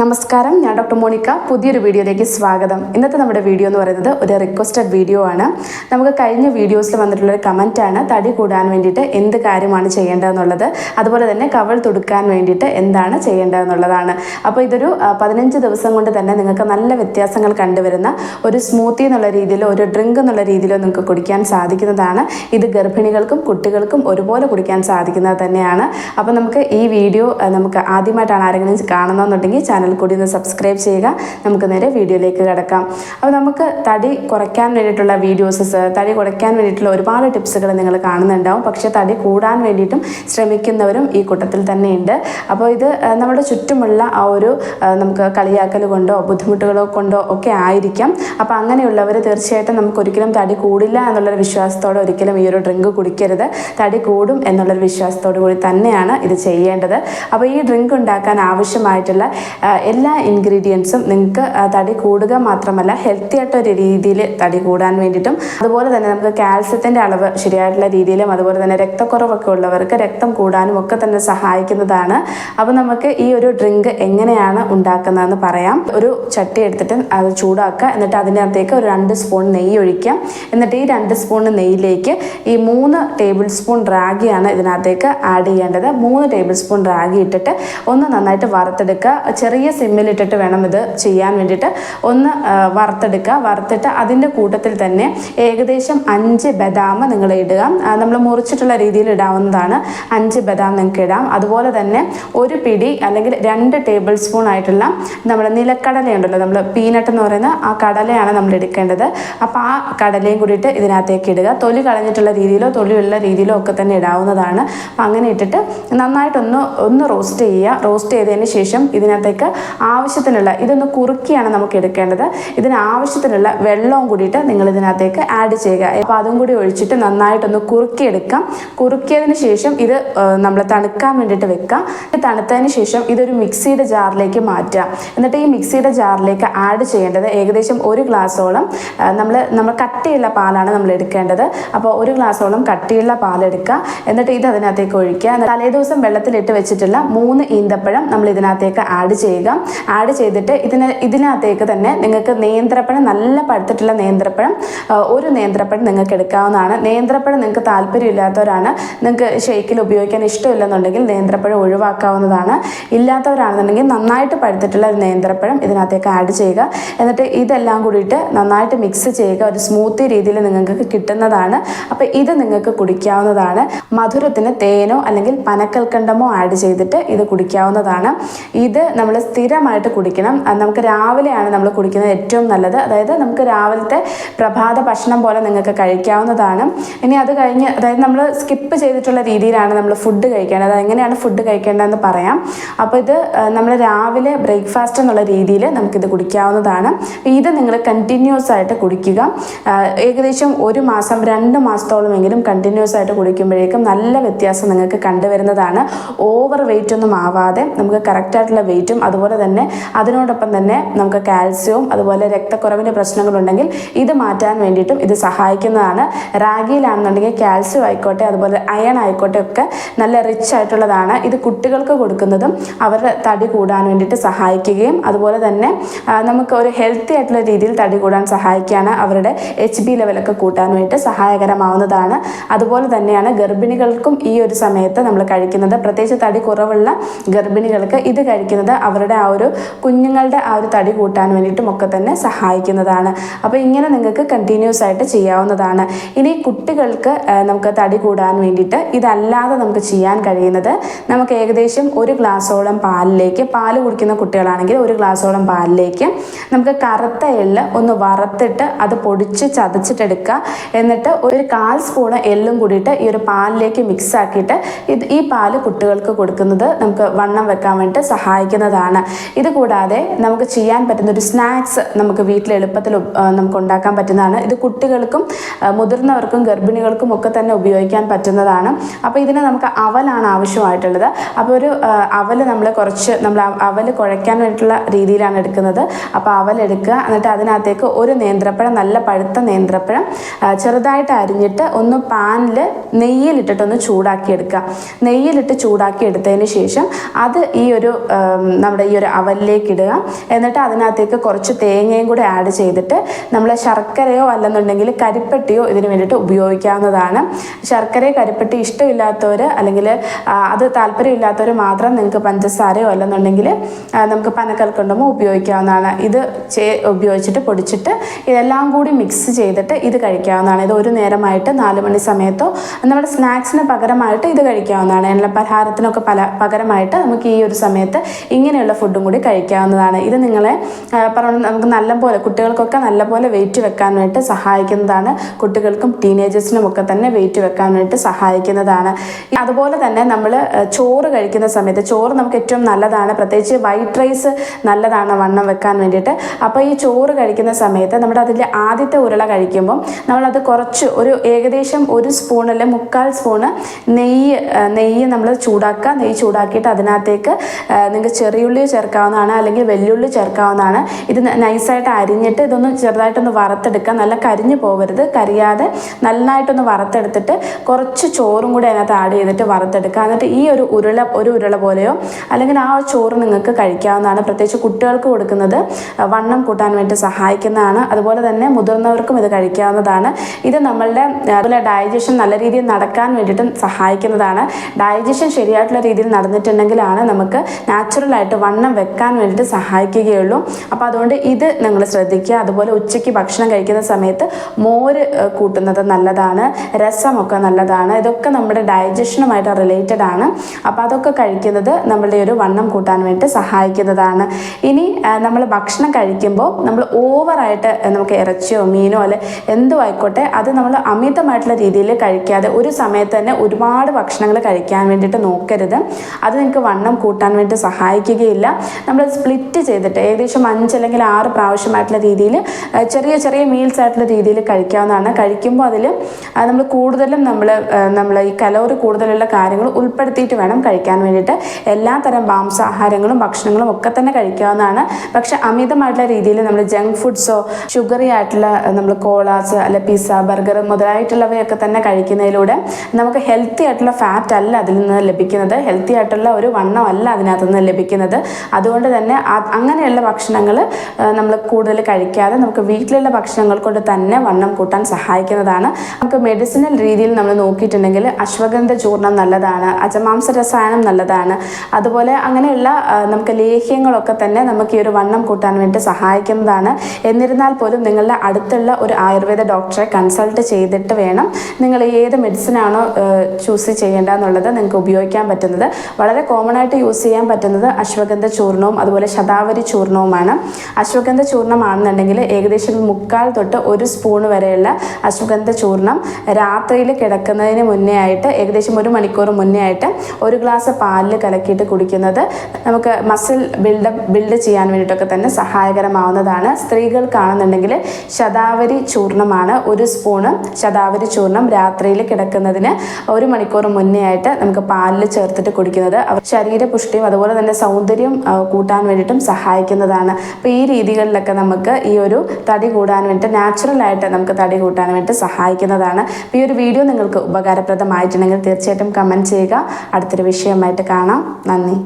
നമസ്കാരം ഞാൻ doctor Monica. പുതിയൊരു വീഡിയോയിലേക്ക് സ്വാഗതം. ഇന്നത്തെ നമ്മുടെ വീഡിയോ എന്ന് പറയുന്നത് ഒരു റിക്വസ്റ്റഡ് വീഡിയോ ആണ്. നമുക്ക് കഴിഞ്ഞ വീഡിയോസിൽ വന്നിട്ടുള്ള ഒരു കമന്റ് ആണ്. തടി കൂടാൻ വേണ്ടിയിട്ട് എന്ത് കാര്യമാണ് ചെയ്യേണ്ടതെന്നുള്ളത് അതുപോലെ തന്നെ കവൾ തുടുക്കാൻ വേണ്ടിയിട്ട് എന്താണ് ചെയ്യേണ്ടതെന്നുള്ളതാണ്. അപ്പോൾ ഇതൊരു പതിനഞ്ച് ദിവസം കൊണ്ട് തന്നെ നിങ്ങൾക്ക് നല്ല വ്യത്യാസങ്ങൾ കണ്ടുവരുന്ന ഒരു സ്മൂത്തി എന്നുള്ള രീതിയിലോ ഒരു ഡ്രിങ്ക് എന്നുള്ള രീതിയിലോ നിങ്ങൾക്ക് കുടിക്കാൻ സാധിക്കുന്നതാണ്. ഇത് ഗർഭിണികൾക്കും കുട്ടികൾക്കും ഒരുപോലെ കുടിക്കാൻ സാധിക്കുന്നത് തന്നെയാണ്. അപ്പോൾ നമുക്ക് ഈ വീഡിയോ നമുക്ക് ആദ്യമായിട്ടാണ് ആരെങ്കിലും കാണുന്നതെന്നുണ്ടെങ്കിൽ ചാനൽ കൂടി ഒന്ന് സബ്സ്ക്രൈബ് ചെയ്യുക. നമുക്ക് നേരെ വീഡിയോയിലേക്ക് കിടക്കാം. അപ്പോൾ നമുക്ക് തടി കുറയ്ക്കാൻ വേണ്ടിയിട്ടുള്ള വീഡിയോസസ് തടി കുറയ്ക്കാൻ വേണ്ടിയിട്ടുള്ള ഒരുപാട് ടിപ്സുകൾ നിങ്ങൾ കാണുന്നുണ്ടാവും. പക്ഷേ തടി കൂടാൻ വേണ്ടിയിട്ടും ശ്രമിക്കുന്നവരും ഈ കൂട്ടത്തിൽ തന്നെയുണ്ട്. അപ്പോൾ ഇത് നമ്മുടെ ചുറ്റുമുള്ള ആ ഒരു നമുക്ക് കളിയാക്കൽ കൊണ്ടോ ബുദ്ധിമുട്ടുകളോ കൊണ്ടോ ഒക്കെ ആയിരിക്കാം. അപ്പോൾ അങ്ങനെയുള്ളവർ തീർച്ചയായിട്ടും നമുക്ക് ഒരിക്കലും തടി കൂടില്ല എന്നുള്ളൊരു വിശ്വാസത്തോടെ ഒരിക്കലും ഈ ഒരു ഡ്രിങ്ക് കുടിക്കരുത്. തടി കൂടും എന്നുള്ളൊരു വിശ്വാസത്തോടു കൂടി തന്നെയാണ് ഇത് ചെയ്യേണ്ടത്. അപ്പോൾ ഈ ഡ്രിങ്ക് ഉണ്ടാക്കാൻ ആവശ്യമായിട്ടുള്ള എല്ലാ ഇൻഗ്രീഡിയൻസും നിങ്ങൾക്ക് തടി കൂടുക മാത്രമല്ല ഹെൽത്തി ആയിട്ടൊരു രീതിയിൽ തടി കൂടാൻ വേണ്ടിയിട്ടും അതുപോലെ തന്നെ നമുക്ക് കാൽസ്യത്തിന്റെ അളവ് ശരിയായിട്ടുള്ള രീതിയിലും അതുപോലെ തന്നെ രക്തക്കുറവൊക്കെ ഉള്ളവർക്ക് രക്തം കൂടാനും ഒക്കെ തന്നെ സഹായിക്കുന്നതാണ്. അപ്പോൾ നമുക്ക് ഈ ഒരു ഡ്രിങ്ക് എങ്ങനെയാണ് ഉണ്ടാക്കുന്നതെന്ന് പറയാം. ഒരു ചട്ടി എടുത്തിട്ട് അത് ചൂടാക്കുക എന്നിട്ട് അതിനകത്തേക്ക് ഒരു രണ്ട് സ്പൂൺ നെയ്യ് ഒഴിക്കാം എന്നിട്ട് ഈ രണ്ട് സ്പൂൺ നെയ്യിലേക്ക് ഈ മൂന്ന് ടേബിൾ സ്പൂൺ റാഗിയാണ് ഇതിനകത്തേക്ക് ആഡ് ചെയ്യേണ്ടത്. മൂന്ന് ടേബിൾ സ്പൂൺ റാഗി ഇട്ടിട്ട് ഒന്ന് നന്നായിട്ട് വറുത്തെടുക്കുക. ചെറിയ സിമ്മിലിട്ടിട്ട് വേണം ഇത് ചെയ്യാൻ വേണ്ടിയിട്ട്. ഒന്ന് വറുത്തെടുക്കുക. വറുത്തിട്ട് അതിന്റെ കൂട്ടത്തിൽ തന്നെ ഏകദേശം അഞ്ച് ബദാം നിങ്ങൾ ഇടുക. നമ്മൾ മുറിച്ചിട്ടുള്ള രീതിയിൽ ഇടാവുന്നതാണ്. അഞ്ച് ബദാം നിങ്ങൾക്ക് ഇടാം. അതുപോലെ തന്നെ ഒരു പിടി അല്ലെങ്കിൽ രണ്ട് ടേബിൾ സ്പൂൺ ആയിട്ടുള്ള നമ്മുടെ നിലക്കടലയുണ്ടല്ലോ നമ്മൾ പീനട്ട് എന്ന് പറയുന്ന ആ കടലയാണ് നമ്മൾ എടുക്കേണ്ടത്. അപ്പോൾ ആ കടലയും കൂടിയിട്ട് ഇതിനകത്തേക്ക് ഇടുക. തൊലി കളഞ്ഞിട്ടുള്ള രീതിയിലോ തൊലിയുള്ള രീതിയിലോ ഒക്കെ തന്നെ ഇടാവുന്നതാണ്. അപ്പം അങ്ങനെ ഇട്ടിട്ട് നന്നായിട്ടൊന്ന് ഒന്ന് റോസ്റ്റ് ചെയ്യുക. റോസ്റ്റ് ചെയ്തതിന് ശേഷം ഇതിനകത്തേക്ക് ആവശ്യത്തിനുള്ള ഇതൊന്ന് കുറുക്കിയാണ് നമുക്ക് എടുക്കേണ്ടത്. ഇതിന് ആവശ്യത്തിനുള്ള വെള്ളവും കൂടിയിട്ട് നിങ്ങൾ ഇതിനകത്തേക്ക് ആഡ് ചെയ്യുക. അപ്പോൾ അതും കൂടി ഒഴിച്ചിട്ട് നന്നായിട്ടൊന്ന് കുറുക്കിയെടുക്കാം. കുറുക്കിയതിന് ശേഷം ഇത് നമ്മൾ തണുക്കാൻ വേണ്ടിയിട്ട് വെക്കാം. തണുത്തതിന് ശേഷം ഇതൊരു മിക്സിയുടെ ജാറിലേക്ക് മാറ്റാം എന്നിട്ട് ഈ മിക്സിയുടെ ജാറിലേക്ക് ആഡ് ചെയ്യേണ്ടത് ഏകദേശം ഒരു ഗ്ലാസ്സോളം നമ്മൾ നമ്മൾ കട്ടിയുള്ള പാലാണ് നമ്മൾ എടുക്കേണ്ടത്. അപ്പോൾ ഒരു ഗ്ലാസ്സോളം കട്ടിയുള്ള പാലെടുക്കുക എന്നിട്ട് ഇത് അതിനകത്തേക്ക് ഒഴിക്കുക. തലേദിവസം വെള്ളത്തിലിട്ട് വെച്ചിട്ടുള്ള മൂന്ന് ഈന്തപ്പഴം നമ്മൾ ഇതിനകത്തേക്ക് ആഡ് ചെയ്യുക. ആഡ് ചെയ്തിട്ട് ഇതിന് ഇതിനകത്തേക്ക് തന്നെ നിങ്ങൾക്ക് നേന്ത്രപ്പഴം നല്ല പഴുത്തിട്ടുള്ള നേന്ത്രപ്പഴം ഒരു നേന്ത്രപ്പഴം നിങ്ങൾക്ക് എടുക്കാവുന്നതാണ്. നേന്ത്രപ്പഴം നിങ്ങൾക്ക് താല്പര്യമില്ലാത്തവരാണ്. നിങ്ങൾക്ക് ഷെയ്ക്കിൽ ഉപയോഗിക്കാൻ ഇഷ്ടമില്ലെന്നുണ്ടെങ്കിൽ നേന്ത്രപ്പഴം ഒഴിവാക്കാവുന്നതാണ്. ഇല്ലാത്തവരാണെന്നുണ്ടെങ്കിൽ നന്നായിട്ട് പഴുത്തിട്ടുള്ള ഒരു നേന്ത്രപ്പഴം ഇതിനകത്തേക്ക് ആഡ് ചെയ്യുക. എന്നിട്ട് ഇതെല്ലാം കൂടിയിട്ട് നന്നായിട്ട് മിക്സ് ചെയ്യുക. ഒരു സ്മൂത്തി രീതിയിൽ നിങ്ങൾക്ക് കിട്ടുന്നതാണ്. അപ്പോൾ ഇത് നിങ്ങൾക്ക് കുടിക്കാവുന്നതാണ്. മധുരത്തിന് തേനോ അല്ലെങ്കിൽ പനക്കൽക്കണ്ടമോ ആഡ് ചെയ്തിട്ട് ഇത് കുടിക്കാവുന്നതാണ്. ഇത് നമ്മൾ സ്ഥിരമായിട്ട് കുടിക്കണം. നമുക്ക് രാവിലെയാണ് നമ്മൾ കുടിക്കുന്നത് ഏറ്റവും നല്ലത്. അതായത് നമുക്ക് രാവിലത്തെ പ്രഭാത ഭക്ഷണം പോലെ നിങ്ങൾക്ക് കഴിക്കാവുന്നതാണ്. ഇനി അത് കഴിഞ്ഞ് അതായത് നമ്മൾ സ്കിപ്പ് ചെയ്തിട്ടുള്ള രീതിയിലാണ് നമ്മൾ ഫുഡ് കഴിക്കേണ്ടത്. എങ്ങനെയാണ് ഫുഡ് കഴിക്കേണ്ടതെന്ന് പറയാം. അപ്പോൾ ഇത് നമ്മൾ രാവിലെ ബ്രേക്ക്ഫാസ്റ്റ് എന്നുള്ള രീതിയിൽ നമുക്കിത് കുടിക്കാവുന്നതാണ്. ഇത് നിങ്ങൾ കണ്ടിന്യൂസ് ആയിട്ട് കുടിക്കുക. ഏകദേശം ഒരു മാസം രണ്ട് മാസത്തോളമെങ്കിലും കണ്ടിന്യൂസ് ആയിട്ട് കുടിക്കുമ്പോഴേക്കും നല്ല വ്യത്യാസം നിങ്ങൾക്ക് കണ്ടുവരുന്നതാണ്. ഓവർ വെയിറ്റ് ഒന്നും ആവാതെ നമുക്ക് കറക്റ്റായിട്ടുള്ള വെയിറ്റും അതുപോലെ തന്നെ അതിനോടൊപ്പം തന്നെ നമുക്ക് കാൽസ്യവും അതുപോലെ രക്തക്കുറവിന്റെ പ്രശ്നങ്ങളുണ്ടെങ്കിൽ ഇത് മാറ്റാൻ വേണ്ടിയിട്ടും ഇത് സഹായിക്കുന്നതാണ്. റാഗിയിലാണെന്നുണ്ടെങ്കിൽ കാൽസ്യം ആയിക്കോട്ടെ അതുപോലെ അയൺ ആയിക്കോട്ടെ ഒക്കെ നല്ല റിച്ച് ആയിട്ടുള്ളതാണ്. ഇത് കുട്ടികൾക്ക് കൊടുക്കുന്നതും അവരുടെ തടി കൂടാൻ വേണ്ടിയിട്ട് സഹായിക്കുകയും അതുപോലെ തന്നെ നമുക്ക് ഒരു ഹെൽത്തി ആയിട്ടുള്ള രീതിയിൽ തടി കൂടാൻ സഹായിക്കുകയാണ് അവരുടെ എച്ച് ബി ലെവലൊക്കെ കൂട്ടാൻ വേണ്ടിയിട്ട് സഹായകരമാവുന്നതാണ്. അതുപോലെ തന്നെയാണ് ഗർഭിണികൾക്കും ഈ ഒരു സമയത്ത് നമ്മൾ കഴിക്കുന്നത്. പ്രത്യേകിച്ച് തടി കുറവുള്ള ഗർഭിണികൾക്ക് ഇത് കഴിക്കുന്നത് അവരുടെ ആ ഒരു കുഞ്ഞുങ്ങളുടെ ആ ഒരു തടി കൂട്ടാൻ വേണ്ടിയിട്ടും ഒക്കെ തന്നെ സഹായിക്കുന്നതാണ്. അപ്പോൾ ഇങ്ങനെ നിങ്ങൾക്ക് കണ്ടിന്യൂസ് ആയിട്ട് ചെയ്യാവുന്നതാണ്. ഇനി കുട്ടികൾക്ക് നമുക്ക് തടി കൂടാൻ വേണ്ടിയിട്ട് ഇതല്ലാതെ നമുക്ക് ചെയ്യാൻ കഴിയുന്നത് നമുക്ക് ഏകദേശം ഒരു ഗ്ലാസ്സോളം പാലിലേക്ക് പാൽ കുടിക്കുന്ന കുട്ടികളാണെങ്കിൽ ഒരു ഗ്ലാസ്സോളം പാലിലേക്ക് നമുക്ക് കറുത്ത എള്ള് ഒന്ന് വറുത്തിട്ട് അത് പൊടിച്ച് ചതച്ചിട്ടെടുക്കുക. എന്നിട്ട് ഒരു കാൽ സ്പൂണ് എള്ളും കൂടിയിട്ട് ഈ ഒരു പാലിലേക്ക് മിക്സ് ആക്കിയിട്ട് ഇത് ഈ പാൽ കുട്ടികൾക്ക് കൊടുക്കുന്നത് നമുക്ക് വണ്ണം വെക്കാൻ വേണ്ടിയിട്ട് സഹായിക്കുന്നതാണ്. ഇത് കൂടാതെ നമുക്ക് ചെയ്യാൻ പറ്റുന്ന ഒരു സ്നാക്സ് നമുക്ക് വീട്ടിൽ എളുപ്പത്തിൽ നമുക്ക് ഉണ്ടാക്കാൻ പറ്റുന്നതാണ്. ഇത് കുട്ടികൾക്കും മുതിർന്നവർക്കും ഗർഭിണികൾക്കും ഒക്കെ തന്നെ ഉപയോഗിക്കാൻ പറ്റുന്നതാണ്. അപ്പോൾ ഇതിന് നമുക്ക് അവലാണ് ആവശ്യമായിട്ടുള്ളത്. അപ്പോൾ ഒരു അവൽ നമ്മൾ കുറച്ച് നമ്മൾ അവൽ കുഴയ്ക്കാൻ വേണ്ടിയിട്ടുള്ള രീതിയിലാണ് എടുക്കുന്നത്. അപ്പോൾ അവലെടുക്കുക എന്നിട്ട് അതിനകത്തേക്ക് ഒരു നേന്ത്രപ്പഴം നല്ല പഴുത്ത നേന്ത്രപ്പഴം ചെറുതായിട്ട് അരിഞ്ഞിട്ട് ഒന്ന് പാനിൽ നെയ്യിലിട്ടിട്ടൊന്ന് ചൂടാക്കി എടുക്കുക നെയ്യിലിട്ട് ചൂടാക്കി എടുത്തതിന് ശേഷം അത് ഈ ഒരു നമ്മുടെ ഈ ഒരു അവലിലേക്ക് ഇടുക എന്നിട്ട് അതിനകത്തേക്ക് കുറച്ച് തേങ്ങയും കൂടെ ആഡ് ചെയ്തിട്ട് നമ്മൾ ശർക്കരയോ അല്ലെന്നുണ്ടെങ്കിൽ കരിപ്പെട്ടിയോ ഇതിന് വേണ്ടിയിട്ട് ഉപയോഗിക്കാവുന്നതാണ്. ശർക്കര കരിപ്പെട്ടി ഇഷ്ടമില്ലാത്തവർ അല്ലെങ്കിൽ അത് താല്പര്യമില്ലാത്തവർ മാത്രം നിങ്ങൾക്ക് പഞ്ചസാരയോ അല്ലെന്നുണ്ടെങ്കിൽ നമുക്ക് പനക്കൽക്കൊണ്ടുമ്പോൾ ഉപയോഗിക്കാവുന്നതാണ്. ഇത് ഉപയോഗിച്ചിട്ട് പൊടിച്ചിട്ട് ഇതെല്ലാം കൂടി മിക്സ് ചെയ്തിട്ട് ഇത് കഴിക്കാവുന്നതാണ്. ഇത് ഒരു നേരമായിട്ട് നാല് മണി സമയത്തോ നമ്മുടെ സ്നാക്സിന് പകരമായിട്ട് ഇത് കഴിക്കാവുന്നതാണ്. എല്ലാ പലഹാരത്തിനൊക്കെ പല പകരമായിട്ട് നമുക്ക് ഈ ഒരു സമയത്ത് ഇങ്ങനെയുള്ള ഫുഡും കൂടി കഴിക്കാവുന്നതാണ്. ഇത് നിങ്ങളെ പറഞ്ഞു നമുക്ക് നല്ലപോലെ കുട്ടികൾക്കൊക്കെ നല്ലപോലെ വെയിറ്റ് വെക്കാനായിട്ട് സഹായിക്കുന്നതാണ്. കുട്ടികൾക്കും ടീനേജേഴ്സിനും ഒക്കെ തന്നെ വെയിറ്റ് വെക്കാനായിട്ട് സഹായിക്കുന്നതാണ്. അതുപോലെ തന്നെ നമ്മൾ ചോറ് കഴിക്കുന്ന സമയത്ത് ചോറ് നമുക്ക് ഏറ്റവും നല്ലതാണ്. പ്രത്യേകിച്ച് വൈറ്റ് റൈസ് നല്ലതാണ് വണ്ണം വെക്കാൻ വേണ്ടിയിട്ട്. അപ്പോൾ ഈ ചോറ് കഴിക്കുന്ന സമയത്ത് നമ്മുടെ അതിന്റെ ആദ്യത്തെ ഉരുള കഴിക്കുമ്പം നമ്മളത് കുറച്ച് ഒരു ഏകദേശം ഒരു സ്പൂണിൽ മുക്കാൽ സ്പൂണ് നെയ്യ് നെയ്യ് നമ്മൾ ചൂടാക്കുക. നെയ്യ് ചൂടാക്കിയിട്ട് അതിനകത്തേക്ക് നിങ്ങൾക്ക് ചെറിയുള്ളി ചേർക്കാവുന്നതാണ് അല്ലെങ്കിൽ വെല്ലുള്ളി ചേർക്കാവുന്നതാണ്. ഇത് നൈസായിട്ട് അരിഞ്ഞിട്ട് ഇതൊന്ന് ചെറുതായിട്ടൊന്ന് വറുത്തെടുക്കുക. നല്ല കരിഞ്ഞു പോകരുത്. കരിയാതെ നന്നായിട്ടൊന്ന് വറുത്തെടുത്തിട്ട് കുറച്ച് ചോറും കൂടി അതിനകത്ത് ആഡ് ചെയ്തിട്ട് വറുത്തെടുക്കുക. എന്നിട്ട് ഈ ഒരു ഉരുള ഒരു ഉരുള പോലെയോ അല്ലെങ്കിൽ ആ ചോറ് നിങ്ങൾക്ക് കഴിക്കാവുന്നതാണ്. പ്രത്യേകിച്ച് കുട്ടികൾക്ക് കൊടുക്കുന്നത് വണ്ണം കൂട്ടാൻ വേണ്ടി സഹായിക്കുന്നതാണ്. അതുപോലെ തന്നെ മുതിർന്നവർക്കും ഇത് കഴിക്കാവുന്നതാണ്. ഇത് നമ്മളുടെ അതുപോലെ ഡൈജഷൻ നല്ല രീതിയിൽ നടക്കാൻ വേണ്ടിയിട്ടും സഹായിക്കുന്നതാണ്. ഡൈജഷൻ ശരിയായിട്ടുള്ള രീതിയിൽ നടന്നിട്ടുണ്ടെങ്കിലാണ് നമുക്ക് നാച്ചുറലായിട്ട് വണ്ണം വെക്കാൻ വേണ്ടിയിട്ട് സഹായിക്കുകയുള്ളൂ. അപ്പോൾ അതുകൊണ്ട് ഇത് നിങ്ങൾ ശ്രദ്ധിക്കുക. അതുപോലെ ഉച്ചയ്ക്ക് ഭക്ഷണം കഴിക്കുന്ന സമയത്ത് മോര് കൂട്ടുന്നത് നല്ലതാണ്. രസമൊക്കെ നല്ലതാണ്. ഇതൊക്കെ നമ്മുടെ ഡൈജഷനുമായിട്ട് റിലേറ്റഡ് ആണ്. അപ്പോൾ അതൊക്കെ കഴിക്കുന്നത് നമ്മളുടെ ഒരു വണ്ണം കൂട്ടാൻ വേണ്ടി സഹായിക്കുന്നതാണ്. ഇനി നമ്മൾ ഭക്ഷണം കഴിക്കുമ്പോൾ നമ്മൾ ഓവറായിട്ട് നമുക്ക് ഇറച്ചിയോ മീനോ അല്ലെ എന്തോ ആയിക്കോട്ടെ അത് നമ്മൾ അമിതമായിട്ടുള്ള രീതിയിൽ കഴിക്കാതെ ഒരു സമയത്ത് തന്നെ ഒരുപാട് ഭക്ഷണങ്ങൾ കഴിക്കാൻ വേണ്ടിയിട്ട് നോക്കരുത്. അത് നിങ്ങൾക്ക് വണ്ണം കൂട്ടാൻ വേണ്ടി സഹായിക്കുകയില്ല. നമ്മൾ സ്പ്ലിറ്റ് ചെയ്തിട്ട് ഏകദേശം അഞ്ച് അല്ലെങ്കിൽ ആറ് പ്രാവശ്യമായിട്ടുള്ള രീതിയിൽ ചെറിയ ചെറിയ മീൽസ് ആയിട്ടുള്ള രീതിയിൽ കഴിക്കാവുന്നതാണ്. കഴിക്കുമ്പോൾ അതിൽ നമ്മൾ കൂടുതലും നമ്മൾ നമ്മൾ ഈ കലോറി കൂടുതലുള്ള കാര്യങ്ങൾ ഉൾപ്പെടുത്തിയിട്ട് വേണം കഴിക്കാൻ വേണ്ടിയിട്ട്. എല്ലാ തരം മാംസാഹാരങ്ങളും ഭക്ഷണങ്ങളും ഒക്കെ തന്നെ കഴിക്കാവുന്നതാണ്. പക്ഷെ അമിതമായിട്ടുള്ള രീതിയിൽ നമ്മൾ ജങ്ക് ഫുഡ്സോ ഷുഗറി ആയിട്ടുള്ള നമ്മൾ കോളാസ് അല്ല പിസ്സ ബർഗർ മുതലായിട്ടുള്ളവയൊക്കെ തന്നെ കഴിക്കുന്നതിലൂടെ നമുക്ക് ഹെൽത്തി ആയിട്ടുള്ള ഫാറ്റ് അല്ല അതിൽ നിന്ന് ലഭിക്കുന്നത്. ഹെൽത്തി ആയിട്ടുള്ള ഒരു വണ്ണം അല്ല നിന്ന് ലഭിക്കുന്നത്. അതുകൊണ്ട് തന്നെ അങ്ങനെയുള്ള ഭക്ഷണങ്ങൾ നമ്മൾ കൂടുതൽ കഴിക്കാതെ നമുക്ക് വീട്ടിലുള്ള ഭക്ഷണങ്ങൾ കൊണ്ട് തന്നെ വണ്ണം കൂട്ടാൻ സഹായിക്കുന്നതാണ്. നമുക്ക് മെഡിസിനൽ രീതിയിൽ നമ്മൾ നോക്കിയിട്ടുണ്ടെങ്കിൽ അശ്വഗന്ധ ചൂർണം നല്ലതാണ് അജമാംസ രസായനം നല്ലതാണ്. അതുപോലെ അങ്ങനെയുള്ള നമുക്ക് ലേഹ്യങ്ങളൊക്കെ തന്നെ നമുക്ക് ഈ ഒരു വണ്ണം കൂട്ടാൻ വേണ്ടി സഹായിക്കുന്നതാണ്. എന്നിരുന്നാൽ പോലും നിങ്ങളുടെ അടുത്തുള്ള ഒരു ആയുർവേദ ഡോക്ടറെ കൺസൾട്ട് ചെയ്തിട്ട് വേണം നിങ്ങൾ ഏത് മെഡിസിനാണോ ചൂസ് ചെയ്യേണ്ടതെന്നുള്ളത് നിങ്ങൾക്ക് ഉപയോഗിക്കാൻ പറ്റുന്നത്. വളരെ കോമൺ ആയിട്ട് യൂസ് ചെയ്യാൻ പറ്റുന്നത് അശ്വഗന്ധ ചൂർണവും അതുപോലെ ശതാവരി ചൂർണവുമാണ്. അശ്വഗന്ധ ചൂർണമാണെന്നുണ്ടെങ്കിൽ ഏകദേശം മുക്കാൽ തൊട്ട് ഒരു സ്പൂൺ വരെയുള്ള അശ്വഗന്ധ ചൂർണം രാത്രിയിൽ കിടക്കുന്നതിന് മുന്നേ ആയിട്ട് ഏകദേശം ഒരു മണിക്കൂർ മുന്നേ ആയിട്ട് ഒരു ഗ്ലാസ് പാലിൽ കലക്കിയിട്ട് കുടിക്കുന്നത് നമുക്ക് മസിൽ ബിൽഡപ്പ് ബിൽഡ് ചെയ്യാൻ വേണ്ടിയിട്ടൊക്കെ തന്നെ സഹായകരമാവുന്നതാണ്. സ്ത്രീകൾക്കാണെന്നുണ്ടെങ്കിൽ ശതാവരി ചൂർണമാണ് ഒരു സ്പൂണ് ശതാവരി ചൂർണം രാത്രിയിൽ കിടക്കുന്നതിന് ഒരു മണിക്കൂർ മുന്നേ ആയിട്ട് നമുക്ക് പാലിൽ ചേർത്തിട്ട് കുടിക്കുന്നത്. ശരീരപുഷ്ടിയും അതുപോലെ തന്നെ സൗന്ദര്യം കൂട്ടാൻ വേണ്ടിയിട്ടും സഹായിക്കുന്നതാണ്. അപ്പോൾ ഈ രീതികളിലൊക്കെ നമുക്ക് ഈ ഒരു തടി കൂടാൻ വേണ്ടിയിട്ട് നാച്ചുറലായിട്ട് നമുക്ക് തടി കൂട്ടാൻ വേണ്ടി സഹായിക്കുന്നതാണ്. അപ്പോൾ ഈ ഒരു വീഡിയോ നിങ്ങൾക്ക് ഉപകാരപ്രദമായിട്ടുണ്ടെങ്കിൽ തീർച്ചയായിട്ടും കമന്റ് ചെയ്യുക. അടുത്തൊരു വിഷയമായിട്ട് കാണാം. നന്ദി.